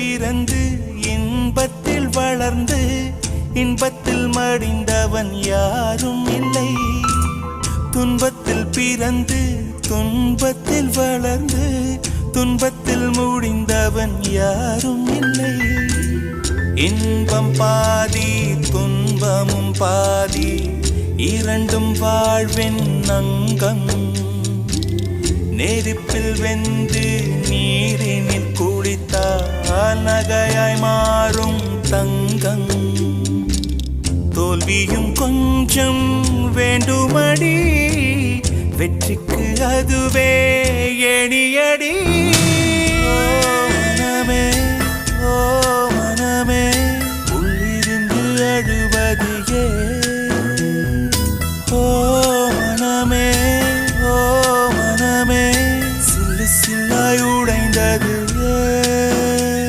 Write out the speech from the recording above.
பிறந்து இன்பத்தில் வளர்ந்து இன்பத்தில் மடிந்தவன் யாரும் இல்லை. துன்பத்தில் பிறந்து துன்பத்தில் வளர்ந்து துன்பத்தில் முடிந்தவன் யாரும் இல்லை. இன்பம் பாதி துன்பமும் பாதி இரண்டும் வாழ்வின் அங்கம். நெருப்பில் வெந்து நீரினில் நகையாய் மாறும் தங்கம். தோல்வியும் கொஞ்சம் வேண்டுமடி. வெற்றிக்கு அதுவே எடியடி மனமே ஓ மனமே உள்ளிருந்து அழுவது ஓ மனமே ஓ மனமே சில்லு சில்லாய் உடைந்தது.